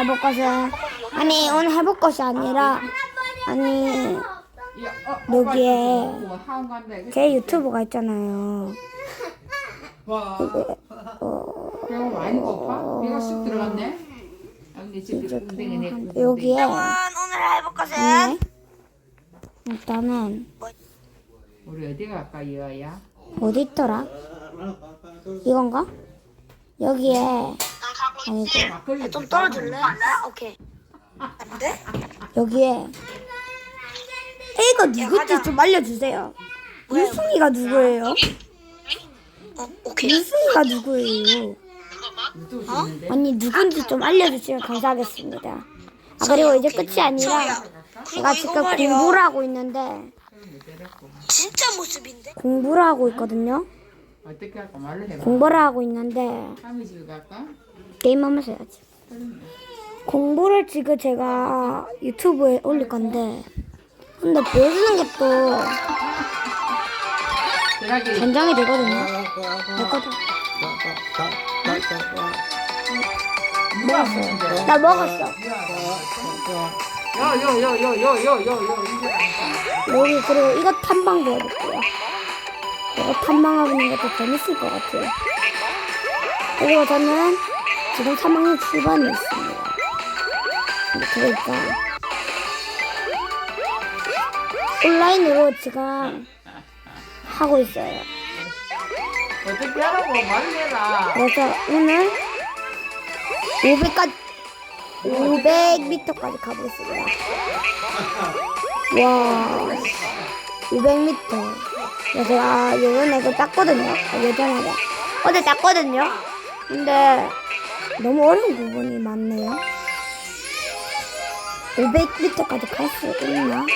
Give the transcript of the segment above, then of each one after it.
해볼 것은 아니 오늘 해볼 것이 아니라 아니 야, 어, 여기에 뭐. 제 유튜브가 있잖아요. 와. 배가 많이 고파? 배가 쑥 들어갔네. 아, 근데 지금 엉덩이 내. 엉덩이. 여기에 오늘 해볼 것은 네. 일단은 우리 어디 갈까 이거야? 어디 있더라? 이건가? 여기에 아니고 막걸리 좀 떨어질래? 오케이. 안 돼? 여기에 이거 누군지 좀 알려주세요. 유승이가 누구예요? 어, 오케이. 유승이가 누구예요? 찍는데. 아니 누군지 좀 알려주시면 감사하겠습니다. 아 그리고 이제 끝이 아니라 제가 이거 지금. 공부를 하고 있는데 진짜 모습인데? 공부를 하고 있거든요. 어떻게 할까 말로 해봐. 공부를 하고 있는데 갈까? 게임하면서 해야지. 공부를 지금 제가 유튜브에 올릴 건데 근데 보여주는 것도 전장이 되거든요. 됐거든. 먹었어. 나 먹었어. 여기 그리고 이거 탐방 보여줄게요. 이거 탐방하고 있는 것도 재밌을 것 같아요. 그리고 저는 지금 3학년 출반이 있습니다. 그러니까 온라인으로 지금 하고 있어요. 어떻게 하라고 말을 해라. 그래서 오늘 500까지 500m까지 가보겠습니다. 와 500m. 그래서 제가 예전에 이거 땄거든요. 아, 예전에 어제 땄거든요. 근데 너무 어려운 부분이 많네요. 500m까지 갈 수 있나?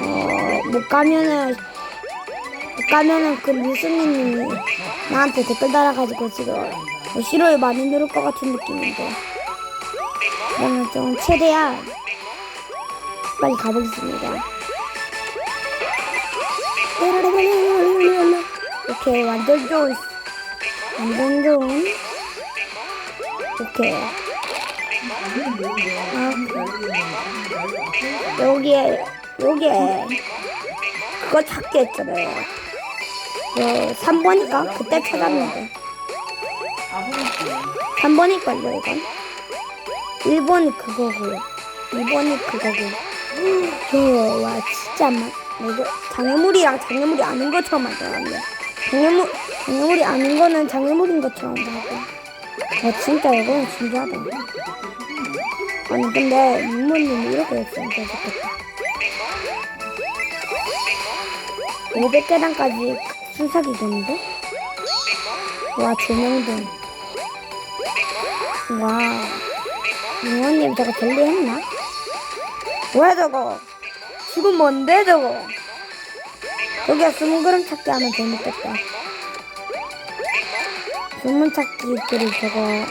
어, 못 가면은 못 가면은 그 류승민님이 나한테 댓글 달아가지고 지금 뭐 싫어요 많이 누를 것 같은 느낌인데 그러면 좀 최대한 빨리 가보겠습니다. 오케이 완전 좋은 완전 좋은 오케이 아, 여기에 여기에. 그거 찾기 했잖아요. 그 3번인가? 그때 찾았는데. 아버지 3번일걸요 이건? 1번이 그거고요 2번이 그거고요 저와 진짜 막 이거 장애물이랑 장애물이 아닌 것처럼 만들었네. 장애물 장애물이 아닌 거는 장애물인 것처럼 하고 와 진짜 이거는 진지하다 아니 근데 윤모님이 이렇게 했으면 좋겠다 500계단까지 순삭이 되는데? 와, 조명등. 와, 윤모님 저거 젤리했나? 뭐야 저거? 지금 뭔데 저거? 여기가 숨은 그림 찾기 하면 재밌겠다. 숨은 찾기들이 저거,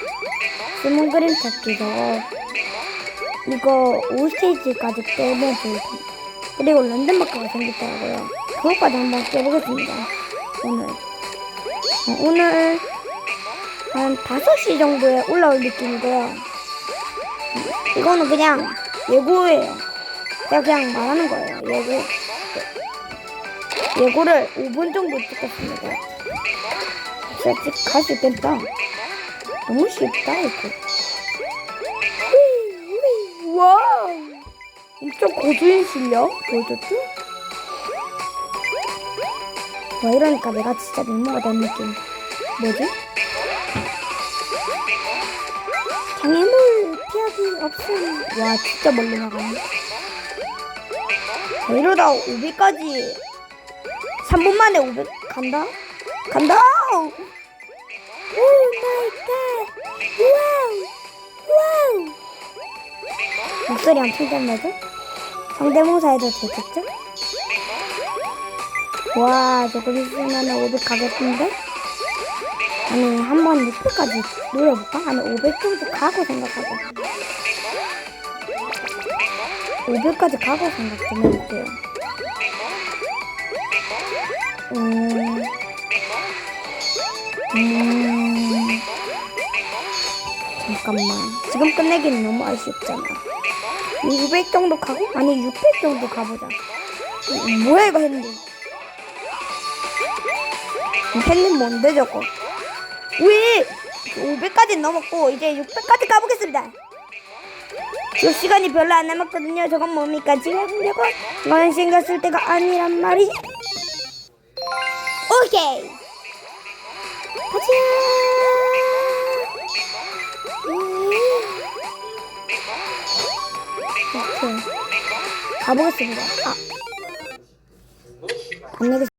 숨은 그림 찾기 저거, 이거 5스테이지까지 빼면 좋을 텐데. 그리고 런던마크가 생겼더라고요. 그것까지 한번 깨보겠습니다. 오늘. 어, 오늘 한 5시 정도에 올라올 느낌이고요. 이거는 그냥 예고예요. 제가 그냥 말하는 거예요. 예고. 예고를 5분 정도 찍었습니다. 진짜 갈수 있겠다. 너무 쉽다, 이거. 와우. 엄청 고조인 실력 보여줬죠? 와 이러니까 내가 진짜 민모가 된 느낌 뭐지? 장애물 피하기 없음 와 진짜 멀리 나가네 와, 이러다 500까지 3분 만에 500 간다? 간다! 오 마이 갓 와우 와우 목소리 엄청 짠다죠? 성대모사해도 되겠죠? 와, 저거 있으면 500 가겠는데? 아니, 한 번 600까지 노려볼까? 아니, 500 정도 가고 생각하자. 500까지 가고 생각 좀 해볼게요. 음, 음, 잠깐만. 지금 끝내기는 너무 아쉽잖아. 200 정도 가고? 아니, 600 정도 가보자. 음, 뭐야, 이거 핸드. 핸드 뭔데, 저거? 왜? 500까지 넘었고, 이제 600까지 가보겠습니다. 저 시간이 별로 안 남았거든요. 저건 뭡니까? 지금 이건 신경 쓸 때가 아니란 말이. 오케이. 가자. 음. 오케이. 가보겠습니다. 아. 안 내겠습니다.